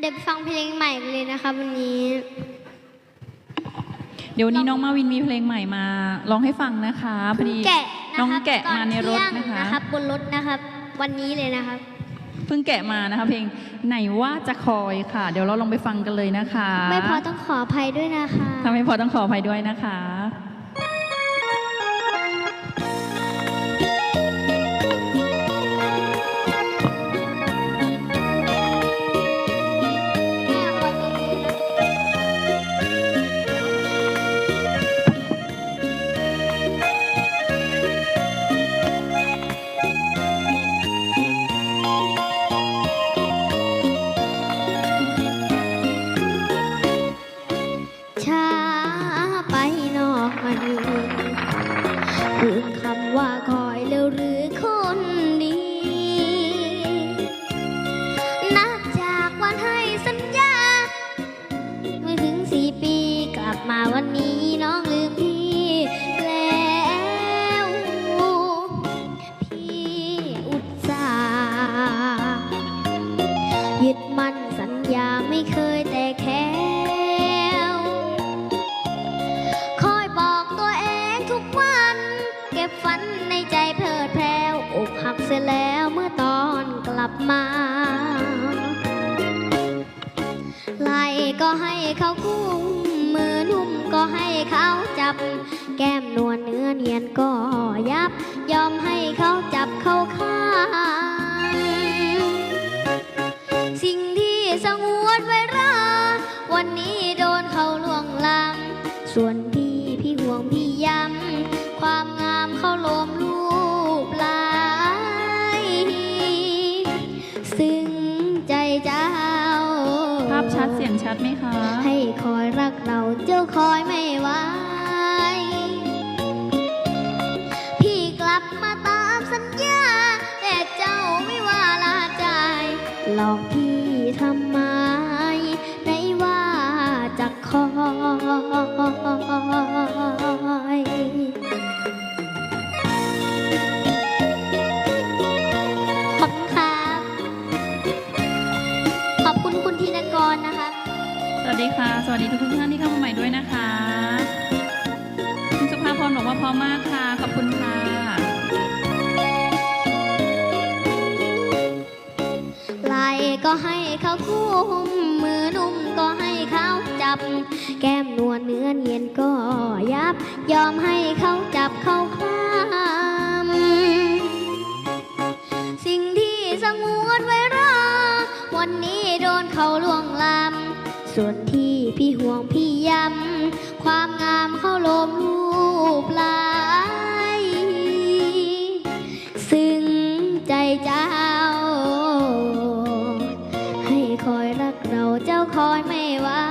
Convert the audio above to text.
เดี๋ยวไปฟังเพลงใหม่กันเลยนะคะวันนี้เดี๋ยววันนี้น้องมาวินมีเพลงใหม่มาร้องให้ฟังนะคะพอดีแกะนะน้องครับแกะมาในรถตอนะเที่ยงคะนะครับบนรถนะครับ วันนี้เลยนะครับเพิ่งแกะมานะคะเพลงไหนว่าจะคอยค่ะ เดี๋ยวเราลองไปฟังกันเลยนะคะ ไม่พอต้องขออภัยด้วยนะคะถ้าไม่พอต้องขออภัยด้วยนะคะ มันลือคำว่า ใจเพลิดเพลวอกหักเสียแล้วเมื่อตอนกลับมาไหลก็ให้เขากุ้มมือนุ่มก็ให้เขาจับ แก้มนวลเนื้อเนียนก็ยับ ยอมให้เขาจับเข้าข้างสิ่งที่สงวนไว้รอวันนี้ เจ้า ภาพชัดเสียงชัดไหมคะ ให้คอยรักเราเจ้าคอยไม่ไหวพี่กลับมาตามสัญญา แต่เจ้าไม่ว่าลาใจหลอกพี่ วัสดีทุกๆท่านที่เข้ามาใหม่ด้วยนะคะ คุณสุภาพรบอกว่าพร้อมมากค่ะ ขอบคุณค่ะ ไหลก็ให้เขาคุมมือนุ่มก็ให้เขาจับ แก้มนวลเนื้อเนียนก็ยับ ยอมให้เขาจับเขาคลำสิ่งที่สงวนไว้รอวันนี้โดนเขาล่วงลำส่วนที่ พี่ห่วงพี่ยำความงามเขาลมรูปลายซึ่งใจเจ้า ให้คอยรักเราเจ้าคอยไม่ว่า